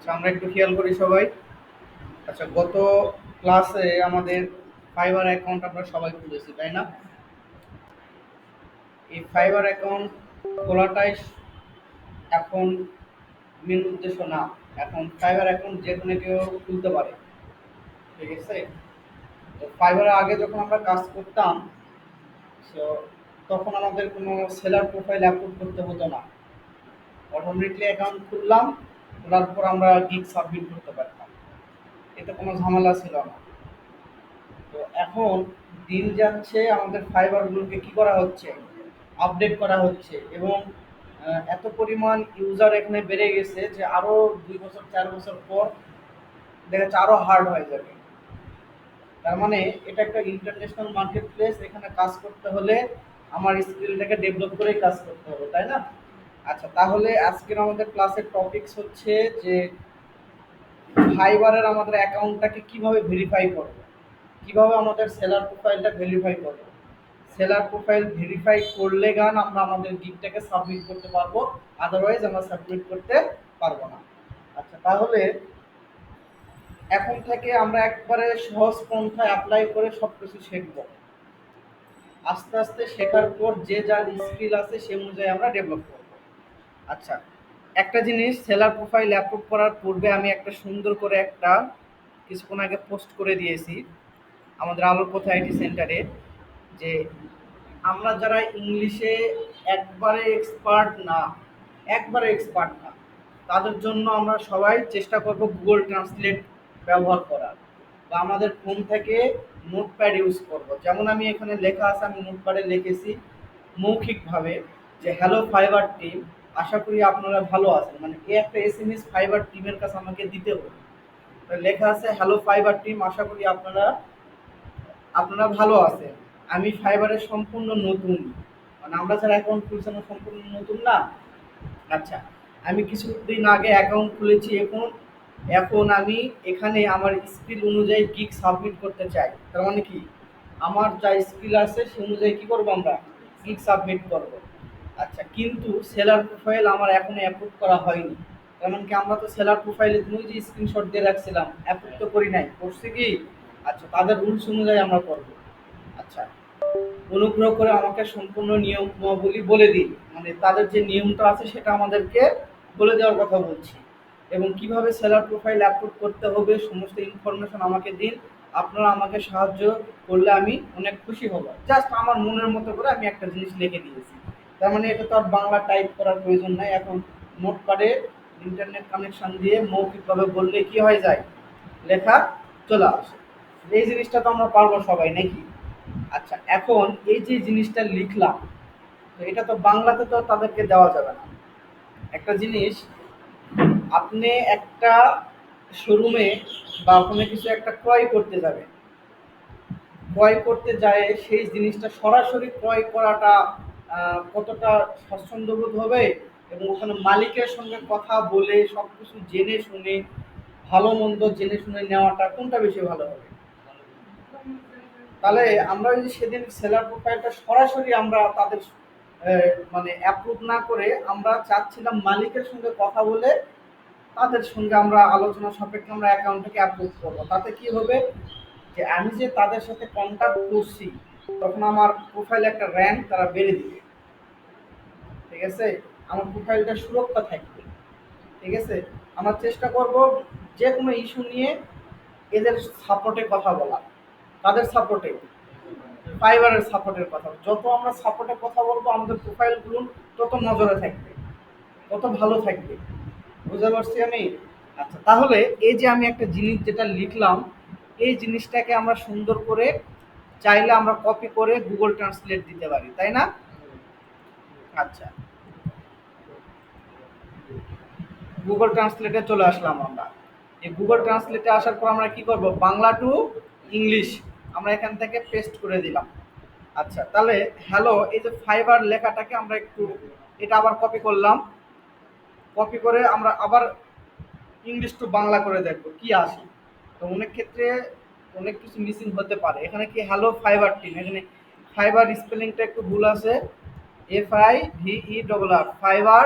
আচ্ছা আমরা একটু খেয়াল করি সবাই। আচ্ছা গত ক্লাসে আমাদের ফাইবার অ্যাকাউন্ট আমরা সবাই খুলেছি, তাই না? এই ফাইবার অ্যাকাউন্ট খোলাটাই এখন মেন উদ্দেশ্য না। এখন ফাইবার অ্যাকাউন্ট যে কোনো কেউ খুলতে পারে। ঠিক আছে? তো ফাইবারের আগে যখন আমরা কাজ করতাম তো তখন আমাদের কোনো সেলার প্রোফাইল আপলোড করতে হতো না। অটোমেটিকলি অ্যাকাউন্ট খুললাম খোলার পর আমরা গিগ সাবমিট করতে পারতাম। এতে কোনো ঝামেলা ছিল না। তো এখন দিন যাচ্ছে, আমাদের ফাইবারগুলোকে কি করা হচ্ছে? আপডেট করা হচ্ছে এবং এত পরিমাণ ইউজার এখানে বেড়ে গেছে যে আরও দুই বছর, চার বছর পর দেখা যাচ্ছে আরও হার্ড হয়ে যাবে। তার মানে এটা একটা ইন্টারন্যাশনাল মার্কেট প্লেস এখানে কাজ করতে হলে আমার স্কিলটাকে ডেভেলপ করেই কাজ করতে হবে, তাই না? আচ্ছা তাহলে আজকের আমাদের ক্লাসের টপিকস হচ্ছে যে ফাইবারের আমাদের অ্যাকাউন্টটাকে কীভাবে ভেরিফাই করব? কীভাবে আমাদের সেলার প্রোফাইলটা ভেরিফাই করব? সেলার প্রোফাইল ভেরিফাই করলে গান আমরা আমাদের গিকটাকে সাবমিট করতে পারব আদারওয়াইজ আমরা সাবমিট করতে পারব না। আচ্ছা তাহলে এখন থেকে আমরা একবারে সহজ পন্থায় অ্যাপ্লাই করে সব কিছু শিখব। আস্তে আস্তে শেখার পর যে যার স্কিল আছে সে অনুযায়ী আমরা ডেভেলপ করব। আচ্ছা একটা জিনিস সেলার প্রোফাইল অ্যাপ্রুভ করার পূর্বে আমি একটা সুন্দর করে একটা কিছুক্ষণ আগে পোস্ট করে দিয়েছি আমাদের আলোর পথে আইটি সেন্টারে যে আমরা যারা ইংলিশে একবারে এক্সপার্ট না, একবারে এক্সপার্ট না, তাদের জন্য আমরা সবাই চেষ্টা করব গুগল ট্রান্সলেট ব্যবহার করার বা আমাদের ফোন থেকে নোটপ্যাড ইউজ করব। যেমন আমি এখানে লেখা আছে, আমি নোটপ্যাডে লিখেছি মৌখিকভাবে যে হ্যালো ফাইবার টিম আশা করি আপনারা ভালো আছেন। মানে এই একটা এস এম এস ফাইবার টিমের কাছে আমাকে দিতে হবে। লেখা আছে হ্যালো ফাইবার টিম আশা করি আপনারা আপনারা ভালো আছেন। আমি ফাইবারের সম্পূর্ণ নতুন। মানে আমরা যারা অ্যাকাউন্ট খুলছি আমরা সম্পূর্ণ নতুন না? আচ্ছা আমি কিছুদিন আগে অ্যাকাউন্ট খুলেছি। এখন এখন আমি এখানে আমার স্কিল অনুযায়ী গিক সাবমিট করতে চাই। তার মানে কি? আমার যা স্কিল আছে, সে অনুযায়ী কি করব আমরা? গিগ সাবমিট করব। আচ্ছা কিন্তু সেলার প্রোফাইল আমার এখনও অ্যাপ্রুভ করা হয়নি। তার মানে কি আমরা তো সেলার প্রোফাইলে তুমি যে স্ক্রিনশট দিয়ে রাখছিলাম অ্যাপ্রুভ তো করি নাই। করছি কি? আচ্ছা তাদের রুলস অনুযায়ী আমরা করব। আচ্ছা অনুগ্রহ করে আমাকে সম্পূর্ণ নিয়মাবলী বলে দিন। মানে তাদের যে নিয়মটা আছে সেটা আমাদেরকে বলে দেওয়ার কথা বলছি। এবং কীভাবে সেলার প্রোফাইল আপলোড করতে হবে, সমস্ত ইনফরমেশন আমাকে দিন। আপনারা আমাকে সাহায্য করলে আমি অনেক খুশি হব। জাস্ট আমার মনের মতো করে আমি একটা জিনিস লিখে দিয়েছি। তার মানে এটা তো আর বাংলা টাইপ করার প্রয়োজন নাই। এখন নোটপ্যাডে ইন্টারনেট কানেকশন দিয়ে মৌখিকভাবে বললে কি হয়ে যায়? লেখা চলে আসে। এই জিনিসটা তো আমরা পারব সবাই, নাকি? আচ্ছা এখন এই যে জিনিসটা লিখলাম, তো এটা তো বাংলাতে তো তাদেরকে দেওয়া যাবে না। একটা জিনিস, আপনি একটা শোরুমে বা কোনো কিছু একটা ক্রয় করতে যাবেন। ক্রয় করতে যায়, সেই জিনিসটা সরাসরি ক্রয় করাটা কতটা স্বাচ্ছন্দ্যবোধ হবে এবং ওখানে মালিকের সঙ্গে কথা বলে সব কিছু জেনে শুনে, ভালো মন্দ জেনে শুনে নেওয়াটা কোনটা বেশি ভালো হবে? তাহলে আমরা যদি সেদিন সেলার প্রোফাইলটা সরাসরি আমরা তাদের মানে অ্যাপ্রুভ না করে আমরা চাচ্ছিলাম মালিকের সঙ্গে কথা বলে তাদের সঙ্গে আমরা আলোচনা সাপেক্ষে আমরা অ্যাকাউন্টটাকে অ্যাপ্রুভ করব। তাতে কি হবে? যে আমি যে তাদের সাথে কন্ট্যাক্ট করছি তখন আমার প্রোফাইলে একটা র্যাঙ্ক তারা বেড়ে দিবে। ঠিক আছে? আমার প্রোফাইলটা সুরক্ষা থাকবে। ঠিক আছে? আমরা চেষ্টা করব যে কোনো ইস্যু নিয়ে এদের সাপোর্টে কথা বলা। তাদের সাপোর্টে ফাইবারের সাপোর্টের কথা। যত আমরা সাপোর্টে কথা বলব, আমাদের প্রোফাইলগুলো তত নজরে থাকবে। তত ভালো থাকবে। বুঝতে পারছি আমি? আচ্ছা তাহলে এই যে আমি একটা জিনিস যেটা লিখলাম, এই জিনিসটাকে আমরা সুন্দর করে চাইলে আমরা কপি করে গুগল ট্রান্সলেট দিতে পারি, তাই না? আচ্ছা। গুগল ট্রান্সলেটে চলে আসলাম আমরা। এই গুগল ট্রান্সলেটে আসার পর আমরা কি করব? বাংলা টু ইংলিশ আমরা এখান থেকে পেস্ট করে দিলাম। আচ্ছা তাহলে হ্যালো এই যে ফাইবার লেখাটাকে আমরা একটু এটা আবার কপি করলাম। কপি করে আমরা আবার ইংলিশ টু বাংলা করে দেখব, কি আসে? তো অনেক ক্ষেত্রে অনেক কিছু মিসিং হতে পারে। এখানে কি হ্যালো ফাইবার টিম এখানে ফাইবার স্পেলিংটা একটু ভুল আছে। F I V E double R fiber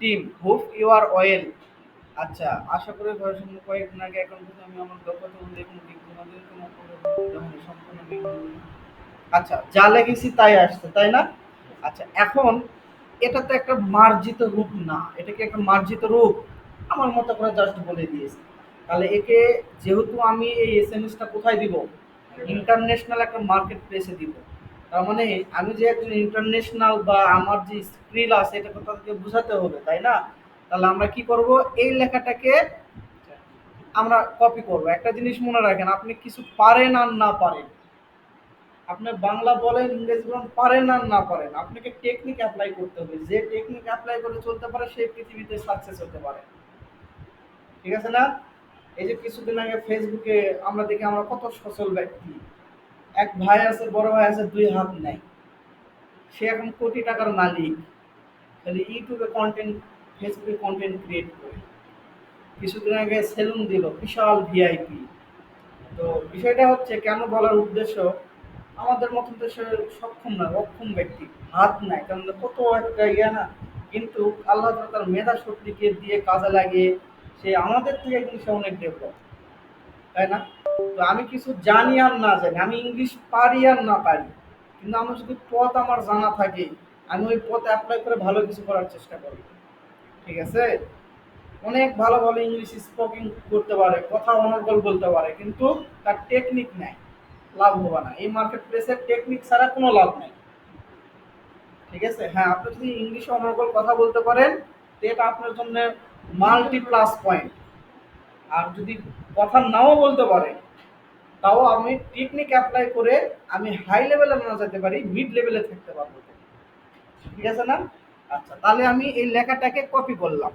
team হুফ you are অয়েল আচ্ছা আশা করি ভারসাম্য কয়েকদিন আগে এখন থেকে আমি আমার দক্ষতা কোনো সম্পূর্ণ আচ্ছা যা লেগেছি তাই আসছে, তাই না? আচ্ছা এখন এটা তো একটা মার্জিত রূপ না। এটা কি একটা মার্জিত রূপ? আমার মতো করে জাস্ট বলে দিয়েছি। তাহলে একে যেহেতু আমি এই এস এম এসএমএসটা কোথায় দিব? ইন্টারন্যাশনাল একটা মার্কেট প্লেসে দিব। তার মানে আমি যে একজন ইন্টারন্যাশনাল বা আমার যে স্কিল আছে, এটা তাদেরকে বোঝাতে হবে, তাই না? তাহলে আমরা কি করব? এই লেখাটাকে আমরা কপি করব। একটা জিনিস মনে রাখেন, আপনি কিছু পারেন আর না পারেন। আপনি বাংলা বলেন, ইংরেজি বলেন, পারেন আর না পারেন। আপনাকে টেকনিক অ্যাপ্লাই করতে হবে। যে টেকনিক অ্যাপ্লাই করে চলতে পারে, সেই পৃথিবীতে সাকসেস হতে পারে। ঠিক আছে না? এই যে কিছুদিন আগে ফেসবুকে আমরা দেখি আমরা কত সচল ব্যক্তি। এক ভাই আছে, বড় ভাই আছে, দুই হাত নাই। সে এখন কোটি টাকার মালিক। খালি ইউটিউবে কন্টেন্ট ফেসবুকে কন্টেন্ট ক্রিয়েট করে। কিছুদিন আগে সেলুন দিল, বিশাল ভিআইপি তো বিষয়টা হচ্ছে, কেন বলার উদ্দেশ্য? আমাদের মতন দেশে সক্ষম না, অক্ষম ব্যক্তি। হাত নাই, কারণ কত একটা ইয়ে না। কিন্তু আল্লাহ তার মেধা শক্তিকে দিয়ে কাজে লাগিয়ে সে আমাদের থেকে কিন্তু সে অনেক ডেভেলপ তাই না? তো আমি কিছু জানি আর না জানি, আমি ইংলিশ পারি আর না পারি, কিন্তু আমার যদি পথ আমার জানা থাকে, আমি ওই পথ অ্যাপ্লাই করে ভালো কিছু করার চেষ্টা করি, ঠিক আছে? অনেক ভালো ভালো ইংলিশ স্পোকিং করতে পারে, কথা অনর্গল বলতে পারে, কিন্তু তার টেকনিক নাই, লাভ হবে না। এই মার্কেট প্লেসের টেকনিক ছাড়া কোনো লাভ নেই, ঠিক আছে? হ্যাঁ আপনি যদি ইংলিশে অনর্গল কথা বলতে পারেন এটা আপনার জন্য মাল্টি প্লাস পয়েন্ট। আর যদি কথা নাও বলতে পারে, তাও আমি টেকনিক অ্যাপ্লাই করে আমি হাই লেভেলে না যেতে পারি মিড লেভেলে থাকতে পারব। ঠিক আছে না? আচ্ছা তাহলে আমি এই লেখাটাকে কপি করলাম।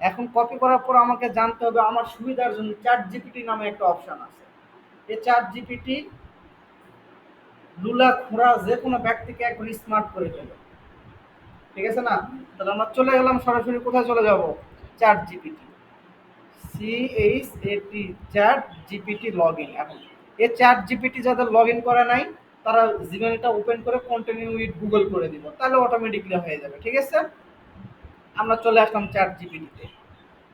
এখন কপি করার পর আমাকে জানতে হবে আমার সুবিধার জন্য চ্যাট জিপিটি নামে একটা অপশন আছে। এই চ্যাট জিপিটি লুলা খোঁড়া যে কোনো ব্যক্তিকে একবার স্মার্ট করে ফেলে। ঠিক আছে না? তাহলে আমরা চলে গেলাম, সরাসরি কোথায় চলে যাব? চ্যাট জিপিটি সি এইচ এটি চ্যাট জিপিটি লগ ইন এখন এই চ্যাট জিপিটি যাদের লগ ইন করা নাই, তারা জিমেলটা ওপেন করে কন্টিনিউ উইথ গুগল করে দিব, তাহলে অটোমেটিকলি হয়ে যাবে, ঠিক আছে? আমরা চলে আসলাম চ্যাট জিপিটিতে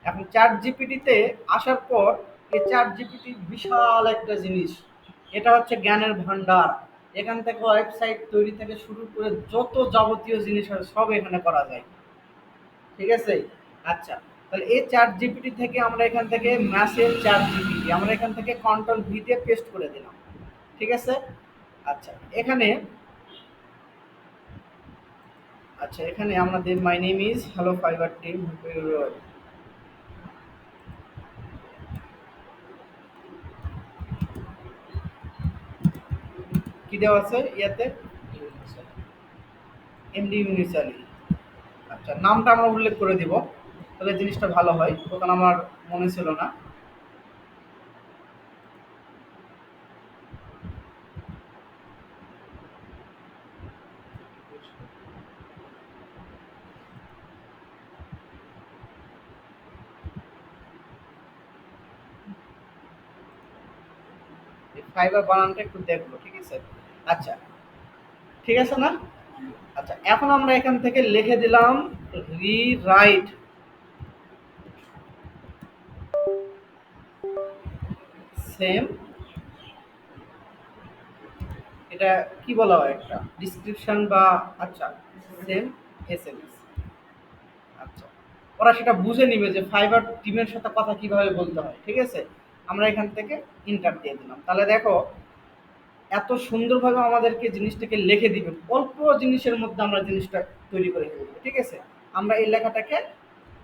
এখন চ্যাট জিপিটিতে আসার পর এই চ্যাট জিপিটি বিশাল একটা জিনিস, এটা হচ্ছে জ্ঞানের ভান্ডার এখান থেকে ওয়েবসাইট তৈরি থেকে শুরু করে যত যাবতীয় জিনিস আছে, সব এখানে করা যায়। ঠিক আছে? আচ্ছা। তাহলে এই চ্যাট জিপিটি থেকে আমরা এখান থেকে ম্যাসেজ চ্যাট জিপিটি আমরা এখান থেকে কন্ট্রোল ভি দিয়ে পেস্ট করে দিলাম। ঠিক আছে? আচ্ছা এখানে আচ্ছা এখানে আমাদের my name is hello fiber team কি দেওয়া আছে ইয়াতে? এমডি ইউনিস আলী আচ্ছা নামটা আমরা উল্লেখ করে দিব। তাহলে জিনিসটা ভালো হয়। তখন আমার মনে ছিল না। ফাইবার বানানটা একটু দেখব, ঠিক আছে? আচ্ছা ঠিক আছে না? আচ্ছা এখন আমরা এখান থেকে লিখে দিলাম রি রাইট সেম। এটা কি বলা হয় একটা? ডিসক্রিপশন বা আচ্ছা সেম এস এম এস আচ্ছা। ওরা সেটা বুঝে নিবে যে ফাইবার টিমের সাথে কথা কীভাবে বলতে হয়, ঠিক আছে? আমরা এখান থেকে ইন্টার দিয়ে দিলাম। তাহলে দেখো, এত সুন্দরভাবে আমাদেরকে জিনিসটাকে লিখে দিবে। অল্প জিনিসের মধ্যে আমরা জিনিসটা তৈরি করে ফেলব, ঠিক আছে? আমরা এই লেখাটাকে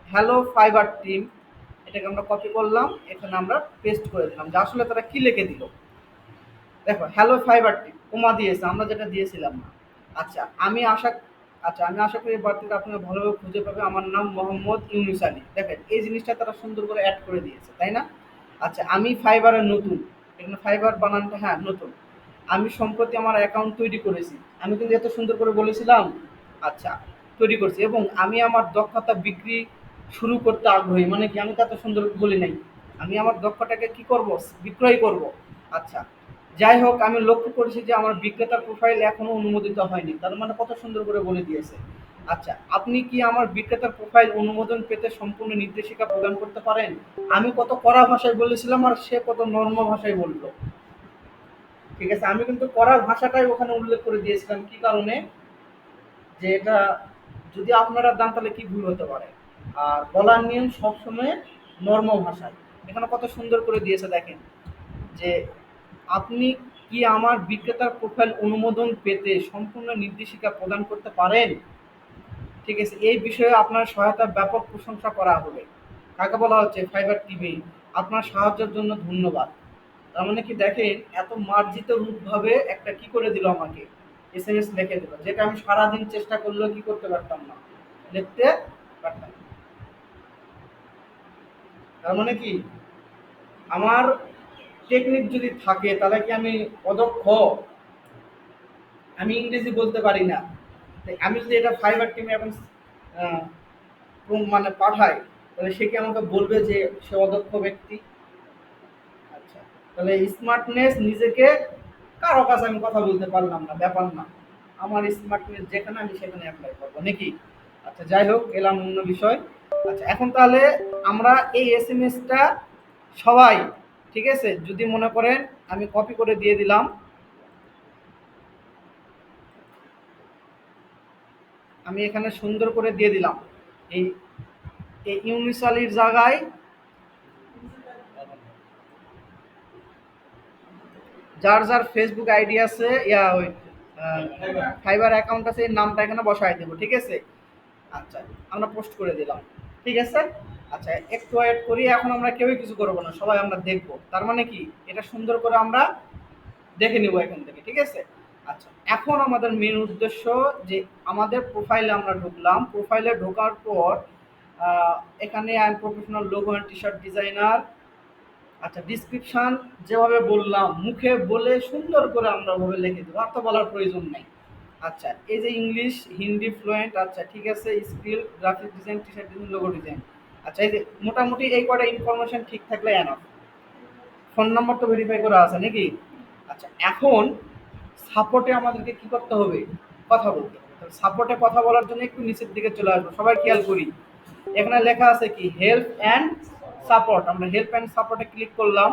হ্যালো ফাইবার টিম এটাকে আমরা কপি করলাম, এখানে আমরা পেস্ট করে দিলাম। যে আসলে তারা কি লিখে দিল? দেখো হ্যালো ফাইবার টিম কোমা দিয়েছে, আমরা যেটা দিয়েছিলাম না। আচ্ছা আমি আশা আচ্ছা আমি আশা করি বার্তাটা আপনারা ভালোভাবে খুঁজে পাবে আমার নাম মোহাম্মদ ইউনুস আলী। দেখেন, এই জিনিসটা তারা সুন্দর করে অ্যাড করে দিয়েছে, তাই না? আচ্ছা আমি ফাইবারের নতুন। এখানে ফাইবার বানানটা হ্যাঁ নতুন। আমি সম্প্রতি আমার অ্যাকাউন্ট তৈরি করেছি। আমি কিন্তু এত সুন্দর করে বলেছিলাম আচ্ছা তৈরি করছি। এবং আমি আমার দক্ষতা বিক্রি শুরু করতে আগ্রহী। মানে কি, আমি তো সুন্দর বলি নাই। আমি আমার দক্ষতাকে কি করব? বিক্রয় করব। আচ্ছা যাই হোক, আমি লক্ষ্য করেছি যে আমার বিক্রেতার প্রোফাইল এখনও অনুমোদিত হয়নি। তার মানে কত সুন্দর করে বলে দিয়েছে। আচ্ছা আপনি কি আমার বিক্রেতার প্রোফাইল অনুমোদন পেতে সম্পূর্ণ নির্দেশিকা প্রদান করতে পারেন? আমি কত কড়া ভাষায় বলেছিলাম আর সে কত নর্ম ভাষায় বলল। ঠিক আছে, আমি কিন্তু কড়া ভাষাটাই ওখানে উল্লেখ করে দিয়েছিলাম। কি কারণে? যে এটা যদি আপনারা দেন, তাহলে কি ভুল হতে পারে? আর বলার নিয়ম সবসময় নর্ম ভাষায়। এখানে কত সুন্দর করে দিয়েছে দেখেন যে আপনি কি আমার বিক্রেতার প্রোফাইল অনুমোদন পেতে সম্পূর্ণ নির্দেশিকা প্রদান করতে পারেন? ঠিক আছে, এই বিষয়ে আপনার সহায়তা ব্যাপক প্রশংসা করা হবে। কাকে বলা হচ্ছে? ফাইবার টিভি আপনার সাহায্যের জন্য ধন্যবাদ। তার মানে কি দেখেন, এত মার্জিত রূপভাবে একটা কি করে দিল আমাকে? এস এম এস লিখে দিল, যেটা আমি সারাদিন চেষ্টা করলেও কি করতে পারতাম না। লিখতে পারতাম। তার মানে কি? আমার টেকনিক যদি থাকে, তাহলে কি আমি অদক্ষ? আমি ইংরেজি বলতে পারি না। আমি যদি এটা ফাইবার টিমে এখন মানে পাঠাই, তাহলে সে কি আমাকে বলবে যে সে অদক্ষ ব্যক্তি? আচ্ছা তাহলে স্মার্টনেস নিজেকে কারও কাছে আমি কথা বলতে পারলাম না, ব্যাপার না। আমার স্মার্টনেস যেখানে, আমি সেখানে অ্যাপ্লাই করব, নাকি? আচ্ছা যাই হোক এলাম অন্য বিষয়। আচ্ছা এখন তাহলে আমরা এই এস এম এসটা সবাই ঠিক আছে? যদি মনে করেন আমি কপি করে দিয়ে দিলাম। আমি এখানে সুন্দর করে দিয়ে দিলাম। এই এই ইউনিসালির জায়গায় যার যার ফেসবুক আইডি আছে ইয়া ওই ফাইবার অ্যাকাউন্ট আছে এই নামটা এখানে বসায় দেবো ঠিক আছে? আচ্ছা আমরা পোস্ট করে দিলাম। ঠিক আছে? আচ্ছা একটু ওয়েট করি, এখন আমরা কেউই কিছু করব না, সবাই আমরা দেখব। তার মানে কি? এটা সুন্দর করে আমরা দেখে নেব এখান থেকে, ঠিক আছে? আচ্ছা এখন আমাদের মেন উদ্দেশ্য যে আমাদের প্রোফাইলে আমরা ঢুকলাম। প্রোফাইলে ঢোকার পর এখানে I am professional logo and T shirt designer আচ্ছা ডিসক্রিপশান যেভাবে বললাম, মুখে বলে সুন্দর করে আমরা ওভাবে লিখে দেবো আর তো বলার প্রয়োজন নেই। আচ্ছা এই যে ইংলিশ, হিন্দি ফ্লুয়েন্ট আচ্ছা ঠিক আছে, skill graphic design T shirt design logo design আচ্ছা এই যে মোটামুটি এই কটা ইনফরমেশন ঠিক থাকলে এনাফ ফোন নাম্বার তো ভেরিফাই করা আছে নাকি? আচ্ছা এখন সাপোর্টে আমাদেরকে কি করতে হবে? কথা বলতে হবে। সাপোর্টে কথা বলার জন্য একটু নিচের দিকে চলে আসব। সবাই খেয়াল করি। এখানে লেখা আছে কি হেল্প অ্যান্ড সাপোর্ট আমরা হেল্প অ্যান্ড সাপোর্টে ক্লিক করলাম।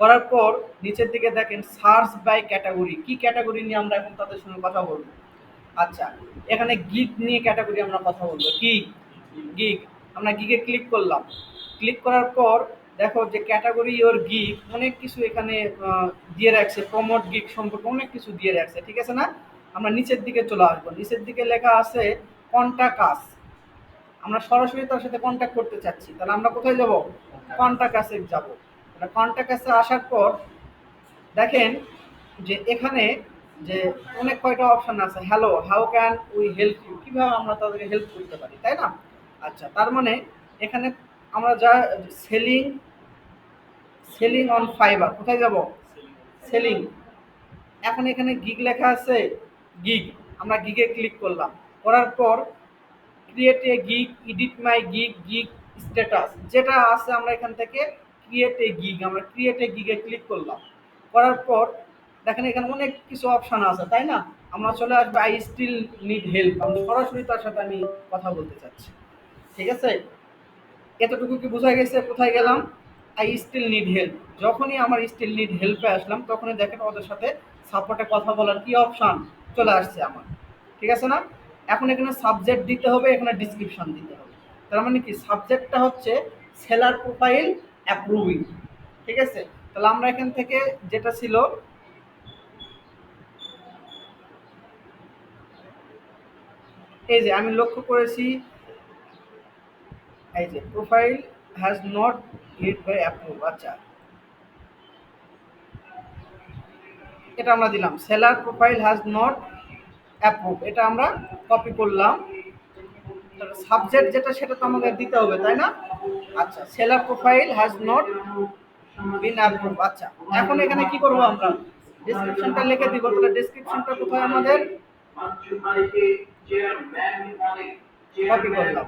করার পর নিচের দিকে দেখেন সার্চ বাই ক্যাটাগরি কি ক্যাটাগরি নিয়ে আমরা এখন তাদের সঙ্গে কথা বলব? আচ্ছা এখানে গিগ নিয়ে ক্যাটাগরি আমরা কথা বলব। কি গিগ আমরা গিগে ক্লিক করলাম। ক্লিক করার পর দেখো যে ক্যাটাগরি ওর গিগ অনেক কিছু এখানে দিয়ে রাখছে। প্রমোট গিগ সম্পর্কে অনেক কিছু দিয়ে রাখছে। ঠিক আছে না? আমরা নিচের দিকে চলে আসব। নিচের দিকে লেখা আছে কন্টাক্ট আস আমরা সরাসরি তার সাথে কন্ট্যাক্ট করতে চাচ্ছি। তাহলে আমরা কোথায় যাব? কন্ট্যাক্ট কাছে যাব। কন্ট্যাক্ট কাছে আসার পর, দেখেন যে এখানে যে অনেক কয়টা অপশন আছে। Hello how can we help you কীভাবে আমরা তাদেরকে হেল্প করতে পারি, তাই না? আচ্ছা তার মানে এখানে আমরা যা সেলিং সেলিং অন ফাইবার কোথায় যাব? সেলিং এখন এখানে গিগ লেখা আছে গিগ আমরা গিগে ক্লিক করলাম। করার পর create a gig edit my gig gig status যেটা আছে আমরা এখান থেকে ক্রিয়েট গিগ আমরা ক্রিয়েট এ গিগে ক্লিক করলাম। করার পর, দেখেন এখানে অনেক কিছু অপশন আছে, তাই না? আমরা চলে আসব আই স্টিল নিড হেল্প আমি সরাসরি তার সাথে আমি কথা বলতে চাচ্ছি। ঠিক আছে? এতটুকু কি বোঝা গেছে? কোথায় গেলাম? আই স্টিল নিড হেল্প যখনই আমার স্টিল নিড হেল্পে আসলাম, তখনই দেখেন ওদের সাথে সাপোর্টে কথা বলার কি অপশন চলে আসছে আমার। ঠিক আছে না? এখন এখানে সাবজেক্ট দিতে হবে, এখানে ডিসক্রিপশন দিতে হবে। তার মানে কি? সাবজেক্টটা হচ্ছে সেলার প্রোফাইল অ্যাপ্রুভিং ঠিক আছে? তাহলে আমরা এখান থেকে যেটা ছিল, এই যে আমি লক্ষ্য করেছি, এই যে profile has not get by approve আচ্ছা। এটা আমরা দিলাম। Seller profile has not approve এটা আমরা কপি করলাম। সাবজেক্ট যেটা সেটা তো আমাদের দিতে হবে, তাই না? আচ্ছা seller profile has not been approve আচ্ছা এখন এখানে কি করব আমরা? ডেসক্রিপশনটা লিখে দিব, তাহলে ডেসক্রিপশনটা কোথায় আমাদের? কপি করলাম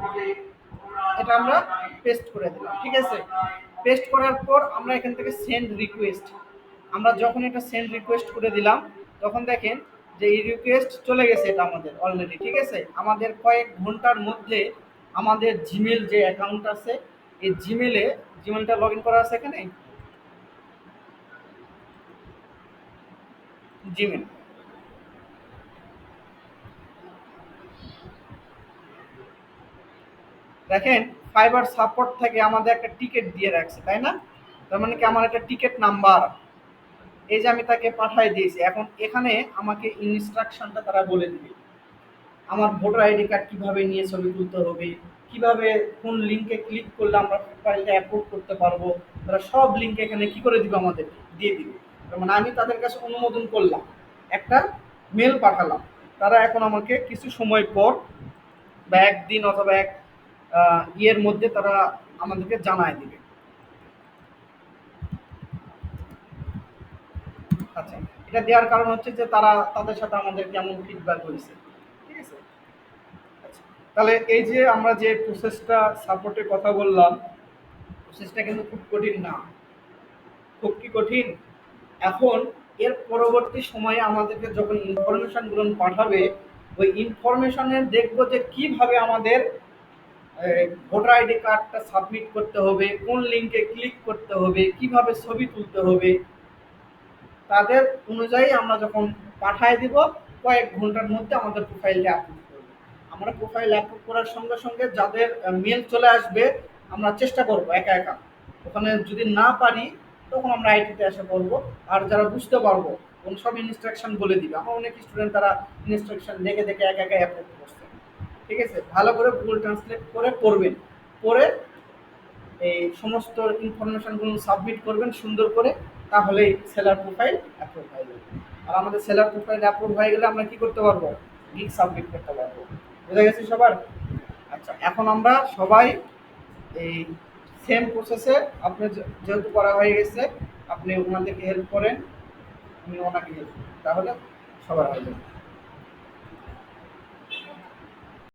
এটা আমরা পেস্ট করে দিলাম, ঠিক আছে? পেস্ট করার পর আমরা এখান থেকে সেন্ড রিকোয়েস্ট আমরা যখন এটা সেন্ড রিকোয়েস্ট করে দিলাম, তখন দেখেন যে এই রিকোয়েস্ট চলে গেছে এটা আমাদের অলরেডি ঠিক আছে? আমাদের কয়েক ঘণ্টার মধ্যে আমাদের জিমেল যে অ্যাকাউন্ট আছে, এই জিমেলে জিমেলটা লগ ইন করা আছে এখানে? জিমেল দেখেন ফাইবার সাপোর্ট থেকে আমাদের একটা টিকিট দিয়ে রাখছে, তাই না? তার মানে কি, আমার একটা টিকিট নাম্বার এই যে আমি তাকে পাঠাই দিয়েছি, এখন এখানে আমাকে ইনস্ট্রাকশনটা তারা বলে দিবে। আমার ভোটার আইডি কার্ড কীভাবে নিয়ে ছবি তুলতে হবে, কীভাবে কোন লিংকে ক্লিক করলে আমরা ফাইলটা অ্যাপ্রুভ করতে পারব, তারা সব লিংক এখানে কি করে দিবে আমাদের দিয়ে দিবে। মানে আমি তাদের কাছে অনুমোদন করলাম, একটা মেল পাঠালাম। তারা এখন আমাকে কিছু সময় পর বা একদিন অথবা এক ইয়ের মধ্যে তারা আমাদেরকে জানায় দিবে আচ্ছা এটা দেওয়ার কারণ হচ্ছে যে তারা তাদের সাথে আমাদের কেমন ফিডব্যাক হয়েছে। ঠিক আছে? আচ্ছা তাহলে এই যে আমরা যে প্রসেসটা সাপোর্টের কথা বললাম প্রসেসটা কিন্তু খুব কঠিন না। খুব কি কঠিন? এখন এর পরবর্তী সময়ে আমাদেরকে যখন ইনফরমেশনগুলো পাঠাবে, ওই ইনফরমেশনের দেখব যে কীভাবে আমাদের ভোটার আইডি কার্ডটা সাবমিট করতে হবে, কোন লিঙ্কে ক্লিক করতে হবে, কীভাবে ছবি তুলতে হবে তাদের অনুযায়ী আমরা যখন পাঠায় দিব, কয়েক ঘণ্টার মধ্যে আমাদের প্রোফাইলটা আপলোড করবে। আমরা প্রোফাইল আপলোড করার সঙ্গে সঙ্গে যাদের মেল চলে আসবে, আমরা চেষ্টা করব একা একা। ওখানে যদি না পারি, তখন আমরা আইটিতে এসে বলব আর যারা বুঝতে পারব কোন সব ইনস্ট্রাকশন বলে দিবে। আমার অনেক স্টুডেন্ট তারা ইনস্ট্রাকশন দেখে দেখে একা একা অ্যাপ্লোড করছে। ঠিক আছে? ভালো করে গুগল ট্রান্সলেট করে পড়বেন। পড়ে এই সমস্ত ইনফরমেশনগুলো সাবমিট করবেন, সুন্দর করে। তাহলেই সেলার প্রোফাইল অ্যাপ্রুভ হয়ে যাবে। আর আমাদের সেলার প্রোফাইল অ্যাপ্রুভ হয়ে গেলে আমরা কি করতে পারব? গিগ সাবমিট করতে পারব। বুঝা গেছি সবার? আচ্ছা এখন আমরা সবাই এই সেম প্রসেসে আপনি যেহেতু করা হয়ে গেছে, আপনি ওনাদেরকে হেল্প করেন, আমি ওনাকে হেল্প তাহলে সবার হয়ে যাবে।